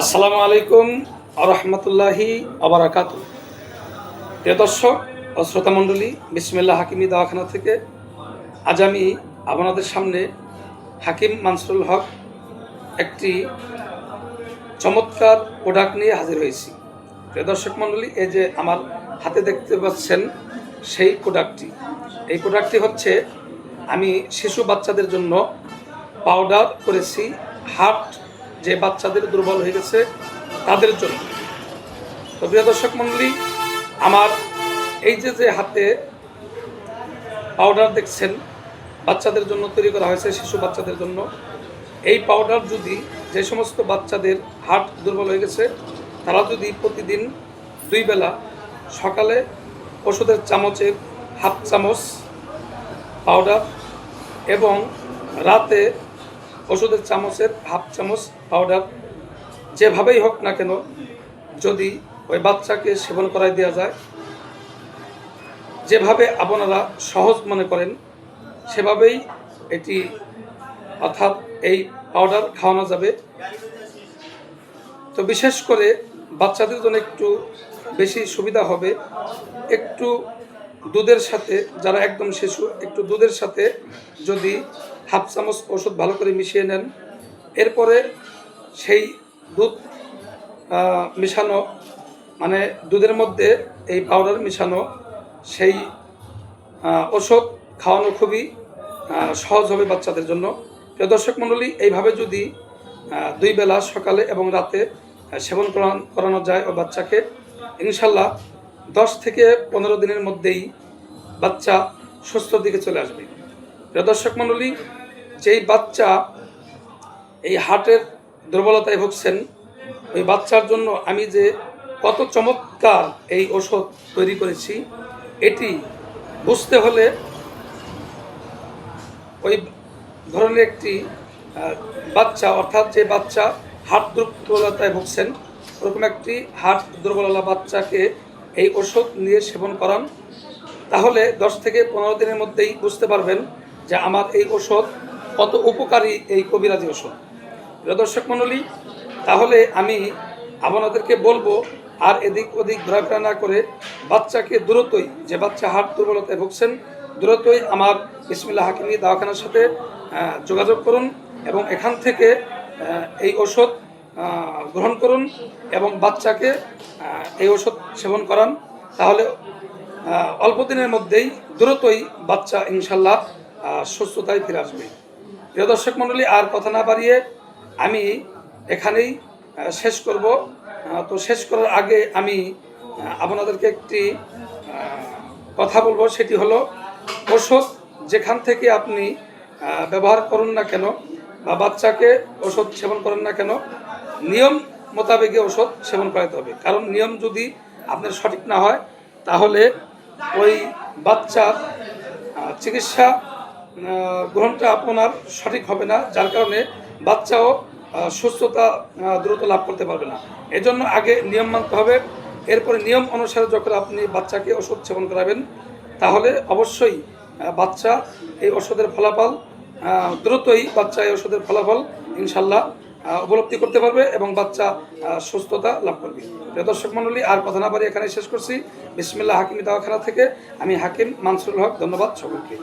আসসালামু আলাইকুম আরহামতুল্লাহি আবরাকাত প্রিয় দর্শক ও শ্রোতামণ্ডলী বিসমিল্লা হাকিমি দাওয়াখানা থেকে আজ আমি আপনাদের সামনে হাকিম মানসুরুল হক একটি চমৎকার প্রোডাক্ট নিয়ে হাজির হয়েছি। প্রিয় দর্শক মণ্ডলী, এই যে আমার হাতে দেখতে পাচ্ছেন সেই প্রোডাক্টটি এই প্রোডাক্টটি হচ্ছে, আমি শিশু বাচ্চাদের জন্য পাউডার করেছি হার্ট যে বাচ্চাদের দুর্বল হয়ে গেছে, তাদের জন্য। তো প্রিয় দর্শক মণ্ডলী আমার এই যে যে হাতে পাউডার দেখছেন, বাচ্চাদের জন্য তৈরি করা হয়েছে, শিশু বাচ্চাদের জন্য। এই পাউডার যদি যে সমস্ত বাচ্চাদের হার্ট দুর্বল হয়ে গেছে, তারা যদি প্রতিদিন দুই বেলা সকালে ওষুধের চামচের হাফ চামচ পাউডার এবং রাতে ওষুধের চামচের হাফ চামচ পাউডার যেভাবেই হোক না কেন, যদি ওই বাচ্চাকে সেবন করাই দেওয়া যায়, যেভাবে আপনারা সহজ মনে করেন, সেভাবেই এটি অর্থাৎ এই পাউডার খাওয়ানো যাবে। তো বিশেষ করে বাচ্চাদের জন্য একটু বেশি সুবিধা হবে, একটু দুধের সাথে, যারা একদম শিশু, একটু দুধের সাথে যদি হাফ চামচ ওষুধ ভালো করে মিশিয়ে নেন। এরপরে সেই দুধ মিশানো মানে দুধের মধ্যে এই পাউডার মিশানো, সেই ওষুধ খাওয়ানো খুবই সহজ হবে বাচ্চাদের জন্য। প্রিয় দর্শক মণ্ডলী, এইভাবে যদি দুই বেলা সকালে এবং রাতে সেবন করানো যায় ও বাচ্চাকে, ইনশাল্লাহ দশ থেকে পনেরো দিনের মধ্যেই বাচ্চা সুস্থ দিকে চলে আসবে। প্রিয় দর্শক মণ্ডলী যেই বাচ্চা এই হার্টের দুর্বলতায় ভুগছেন, ওই বাচ্চার জন্য আমি যে কত চমৎকার এই ওষুধ তৈরি করেছি, এটি বুঝতে হলে ওই ধরনের একটি বাচ্চা, অর্থাৎ যে বাচ্চা হার্ট দুর্বলতায় ভুগছেন, ওরকম একটি হার্ট দুর্বলতা বাচ্চাকে এই ওষুধ নিয়ে সেবন করান। তাহলে দশ থেকে পনেরো দিনের মধ্যেই বুঝতে পারবেন যে আমার এই ওষুধ কত উপকারী এই কবিরাজি ওষুধ। প্রিয় দর্শক মণ্ডলী, তাহলে আমি আপনাদেরকে বলব, আর এদিক ওদিক ঘোরাফেরা না করে বাচ্চাকে দ্রুতই, যে বাচ্চা হার্ট দুর্বলতায় ভুগছেন, দ্রুতই আমার বিসমিল্লা হাকিমি দাওয়াখানার সাথে যোগাযোগ করুন এবং এখান থেকে এই ওষুধ গ্রহণ করুন এবং বাচ্চাকে এই ওষুধ সেবন করান। তাহলে অল্প দিনের মধ্যেই দ্রুতই বাচ্চা ইনশাল্লাহ সুস্থতায় ফিরে আসবে। প্রিয় দর্শক মণ্ডলী, আর কথা না বাড়িয়ে আমি এখানেই শেষ করব। তো শেষ করার আগে আমি আপনাদেরকে একটি কথা বলব। সেটি হলো, ওষুধ যেখান থেকে আপনি ব্যবহার করুন না কেন বা বাচ্চাকে ওষুধ সেবন করেন না কেন, নিয়ম মোতাবেকে ওষুধ সেবন করাতে হবে। কারণ নিয়ম যদি আপনার সঠিক না হয়, তাহলে ওই বাচ্চার চিকিৎসা গ্রহণটা আপনার সঠিক হবে না, যার কারণে বাচ্চাও সুস্থতা দ্রুত লাভ করতে পারবে না। এজন্য আগে নিয়ম মানতে হবে। এরপরে নিয়ম অনুসারে যখন আপনি বাচ্চাকে ওষুধ সেবন করাবেন, তাহলে অবশ্যই বাচ্চা এই ওষুধের ফলাফল দ্রুতই বাচ্চা এই ওষুধের ফলাফল ইনশাল্লাহ উপলব্ধি করতে পারবে এবং বাচ্চা সুস্থতা লাভ করবে। প্রিয় দর্শক মণ্ডলী, আর কথা না পারি এখানে শেষ করছি। বিসমিল্লাহ হাকিম দাওয়াখানা থেকে আমি হাকিম মানসুরুল হক। ধন্যবাদ সকলকে।